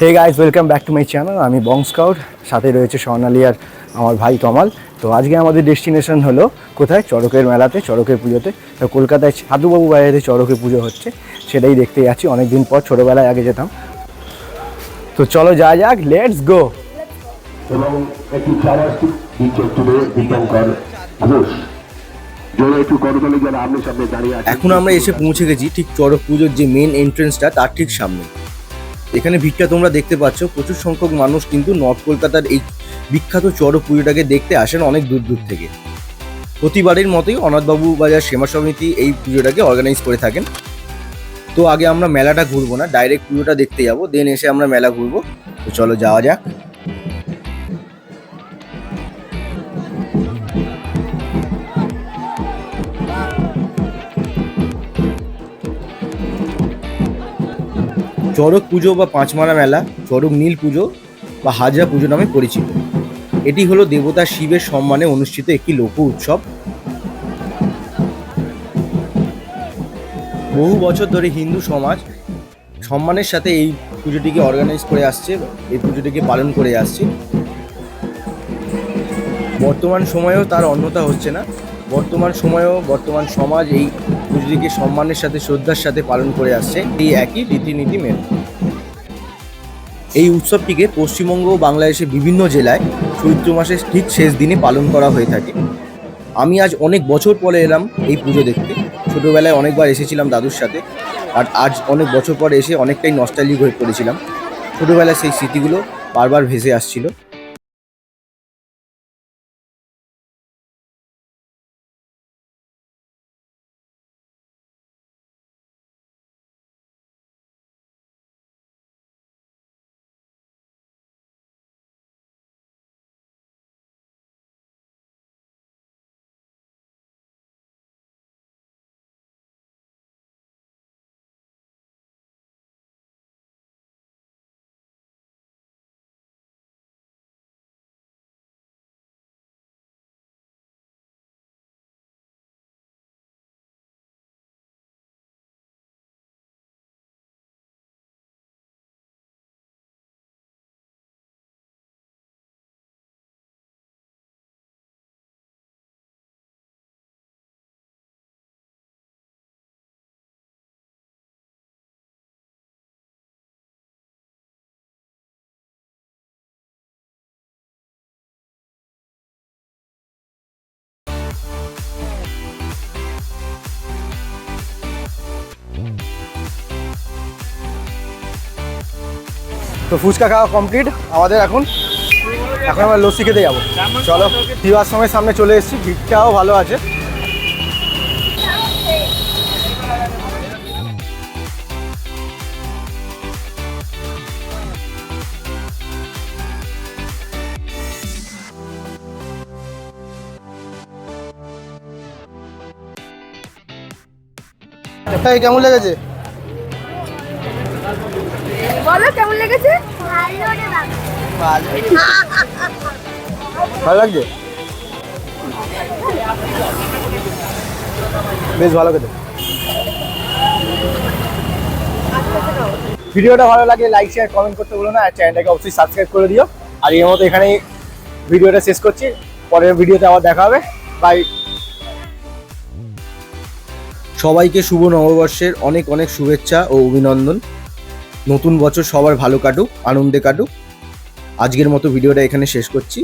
Hey guys welcome back to my channel আমি বং scout সাথে রয়েছে স্বর্ণালী আর আমার ভাই তমাল তো আজকে আমাদের ডেস্টিনেশন হলো কোথায়? চড়কের মেলাতে চড়কের পুজোতে। তো কলকাতায় সাধুবাবু বাড়িতে চড়কের পুজো হচ্ছে সেটাই দেখতে যাচ্ছি। অনেক দিন পর ছোটোবেলায় আগে যেতাম। তো চলো যা যাক লেটস গো এবং একটি এখন আমরা এসে পৌঁছে গেছি ঠিক চড়ক পুজোর যে মেন এন্ট্রেন্সটা তার ঠিক সামনে। এখানে ভিড়টা তোমরা দেখতে পাচ্ছ। প্রচুর সংখ্যক মানুষ কিন্তু নর্থ কলকাতার এই বিখ্যাত চড়ক পুজোটাকে দেখতে আসেন অনেক দূর দূর থেকে। প্রতিবারের মতোই অনাথবাবু বাজার সেবা সমিতি এই পুজোটাকে অর্গানাইজ করে থাকেন। তো আগে আমরা মেলাটা ঘুরবো না ডাইরেক্ট পুজোটা দেখতে যাব দেন এসে আমরা মেলা ঘুরবো। তো চলো যাওয়া যাক। চড়ক পুজো বা পাঁচমারা মেলা চড়ক নীল পুজো বা হাজরা পুজো নামে পরিচিত। এটি হলো দেবতা শিবের সম্মানে অনুষ্ঠিত একটি লোক উৎসব। বহু বছর ধরে হিন্দু সমাজ সম্মানের সাথে এই পুজোটিকে অর্গানাইজ করে আসছে, এই পুজোটিকে পালন করে আসছে। বর্তমান সময়েও তার অন্যতা হচ্ছে না। বর্তমান সময়েও বর্তমান সমাজ এই পুজোটিকে সম্মানের সাথে, শ্রদ্ধার সাথে পালন করে আসছে এই একই রীতিনীতি মেনে। এই উৎসবটিকে পশ্চিমবঙ্গ ও বাংলাদেশের বিভিন্ন জেলায় চৈত্র মাসের ঠিক শেষ দিনে পালন করা হয়ে থাকে। আমি আজ অনেক বছর পরে এলাম এই পুজো দেখতে। ছোটোবেলায় অনেকবার এসেছিলাম দাদুর সাথে, আর আজ অনেক বছর পরে এসে অনেকটাই নস্টাইলিক হয়ে পড়েছিলাম। ছোটোবেলায় সেই স্মৃতিগুলো বারবার ভেসে আসছিল। তো ফুচকা খাওয়া কমপ্লিট আমাদের এখন এখন আমরা লস্যি খেতে যাব। চলো দিবার সময় সামনে চলে এসেছি, ভিড়টাও ভালো আছে। কেমন লেগেছে? বলো কেমন লেগেছে? ভালো লাগছে? বেশ ভালো খেতে। ভিডিওটা ভালো লাগে লাইক শেয়ার কমেন্ট করতে বলো না আর চ্যানেলটাকে অবশ্যই সাবস্ক্রাইব করে দিও। আর এর মতো এখানেই ভিডিওটা শেষ করছি। পরের ভিডিওতে আবার দেখা হবে। বাই সবাইকে শুভ নববর্ষের অনেক অনেক শুভেচ্ছা ও অভিনন্দন। নতুন বছর সবার ভালো কাটুক আনন্দে কাটুক। আজকের মতো ভিডিওটা এখানে শেষ করছি।